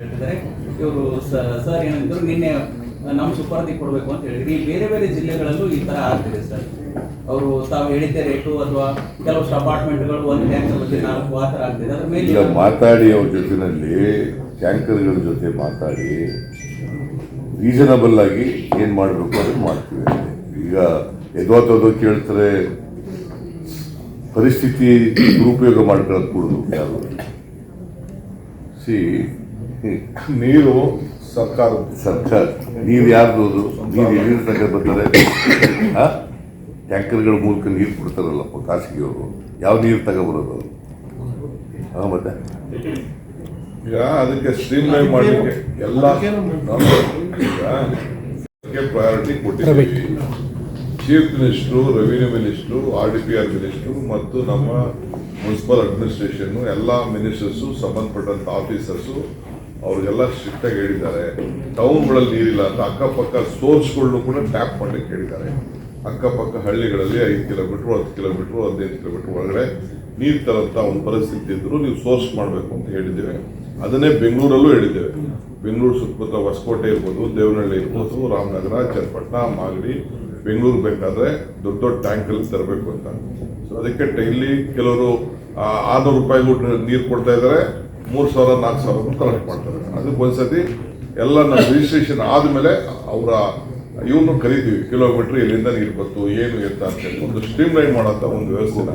ಹೇಳಿದ್ದಾರೆ ಇವರು ಸರ್ ಏನಂದ್ರು ನಿನ್ನೆ ನಮ್ಮ ಸುಪರ್ದಿ ಕೊಡಬೇಕು ಅಂತ ಹೇಳಿ ಈ ಬೇರೆ ಬೇರೆ ಜಿಲ್ಲೆಗಳಲ್ಲೂ ಈ ತರ ಆಗ್ತಿದೆ ಸರ್. ಅವರು ತಾವು ಹೇಳಿದ್ದೆ ರೇಟು ಅಥವಾ ಕೆಲವಷ್ಟು ಅಪಾರ್ಟ್ಮೆಂಟ್ಗಳು ಒಂದು ಟ್ಯಾಂಕರ್ ಬಗ್ಗೆ ನಾಲ್ಕು ಆ ಥರ ಆಗ್ತಿದೆ. ಅದ್ರ ಮೇಲೆ ಮಾತಾಡಿ ಅವ್ರ ಜೊತೆಯಲ್ಲಿ ಟ್ಯಾಂಕರ್ಗಳ ಜೊತೆ ಮಾತಾಡಿ ರೀಸನಬಲ್ ಆಗಿ ಏನ್ ಮಾಡಬೇಕು ಅದನ್ನ ಮಾಡ್ತೀವಿ. ಈಗ ಎದ್ವಾತೋದು ಕೇಳ್ತಾರೆ, ಪರಿಸ್ಥಿತಿ ದುರುಪಯೋಗ ಮಾಡ್ಕೊಳ್ಳೋದು ಕೂಡ ಯಾರು? ಸಿ ನೀರು ಸರ್ಕಾರ. ಸರ್ಕಾರ. ನೀರು ಯಾರ್ದು ನೀರು ನೀರು ಎಲ್ಲಿಂದ ಬರ್ತಾರೆ? ಆ? ಟ್ಯಾಂಕರ್ಗಳ ಮೂಲಕ ನೀರು ಕೊಡ್ತಾರಲ್ಲಪ್ಪ ಖಾಸಗಿಯವರು. ಯಾವ ನೀರು ತಗೊಬರೋದು ಹಾಂ ಮತ್ತೆ? ಈಗ ಅದಕ್ಕೆ ಸ್ಟ್ರೀಮ್ ಲೈನ್ ಮಾಡಲಿಕ್ಕೆ ಎಲ್ಲ ಪ್ರಯಾರಿಟಿ ಕೊಟ್ಟಿದ್ದೀವಿ. Chief minister revenue minister R D P R minister ಮತ್ತು ನಮ್ಮ ಮುನ್ಸಿಪಲ್ ಅಡ್ಮಿನಿಸ್ಟ್ರೇಷನ್ ಎಲ್ಲ ಮಿನಿಸ್ಟರ್ಸು ಸಂಬಂಧಪಟ್ಟಂಥ ಆಫೀಸರ್ಸು ಅವ್ರಿಗೆಲ್ಲ ಸ್ಟ್ರಿಕ್ಟಾಗಿ ಹೇಳಿದ್ದಾರೆ. ಟೌನ್ಗಳಲ್ಲಿ ನೀರಿಲ್ಲ ಅಂತ ಅಕ್ಕಪಕ್ಕ ಸೋರ್ಸ್ಗಳನ್ನು ಕೂಡ ಟ್ಯಾಪ್ ಮಾಡಲಿಕ್ಕೆ ಹೇಳಿದ್ದಾರೆ. ಅಕ್ಕಪಕ್ಕ ಹಳ್ಳಿಗಳಲ್ಲಿ ಐದು ಕಿಲೋಮೀಟ್ರ್ ಹತ್ತು ಕಿಲೋಮೀಟ್ರ್ ಹದಿನೈದು ಕಿಲೋಮೀಟ್ರ್ ಒಳಗಡೆ ನೀರು ತರಂತ ಒಂದು ಪರಿಸ್ಥಿತಿ ಇದ್ದರೂ ನೀವು ಸೋರ್ಸ್ ಮಾಡಬೇಕು ಅಂತ ಹೇಳಿದ್ದೇವೆ. ಅದನ್ನೇ ಬೆಂಗಳೂರಲ್ಲೂ ಹೇಳಿದ್ದೇವೆ. ಬೆಂಗಳೂರು ಸುತ್ತಮುತ್ತ ಹೊಸಕೋಟೆ ಇರ್ಬೋದು, ದೇವನಹಳ್ಳಿ ಇರ್ಬೋದು, ರಾಮನಗರ, ಚನ್ನಪಟ್ಟಣ, ಮಾಗಡಿ ಬೆಂಗಳೂರು ಬೇಕಾದ್ರೆ ದೊಡ್ಡ ದೊಡ್ಡ ಟ್ಯಾಂಕಲ್ಲಿ ತರಬೇಕು ಅಂತ. ಸೊ ಅದಕ್ಕೆ ಡೈಲಿ ಕೆಲವರು ಆರ್ನೂರು ರೂಪಾಯಿಗೂ ನೀರು ಕೊಡ್ತಾ ಇದ್ದಾರೆ ಮೂರು ಸಾವಿರ ನಾಲ್ಕು ಸಾವಿರ ಕಲೆಕ್ಟ್ ಮಾಡ್ತಾರೆ. ಅದಕ್ಕೆ ಒಂದ್ಸತಿ ಎಲ್ಲ ನಮ್ಮ ರಿಜಿಸ್ಟ್ರೇಷನ್ ಆದಮೇಲೆ ಅವರ ಇವನು ಕರಿತೀವಿ ಕಿಲೋಮೀಟರ್ ಎಲ್ಲಿಂದ ನೀರು ಬಂತು ಏನು ಎತ್ತ ಅಂತ ಹೇಳಿ. ಒಂದು ಸ್ಟ್ರೀಮ್ ಲೈನ್ ಮಾಡೋಂಥ ಒಂದು ವ್ಯವಸ್ಥೆನ.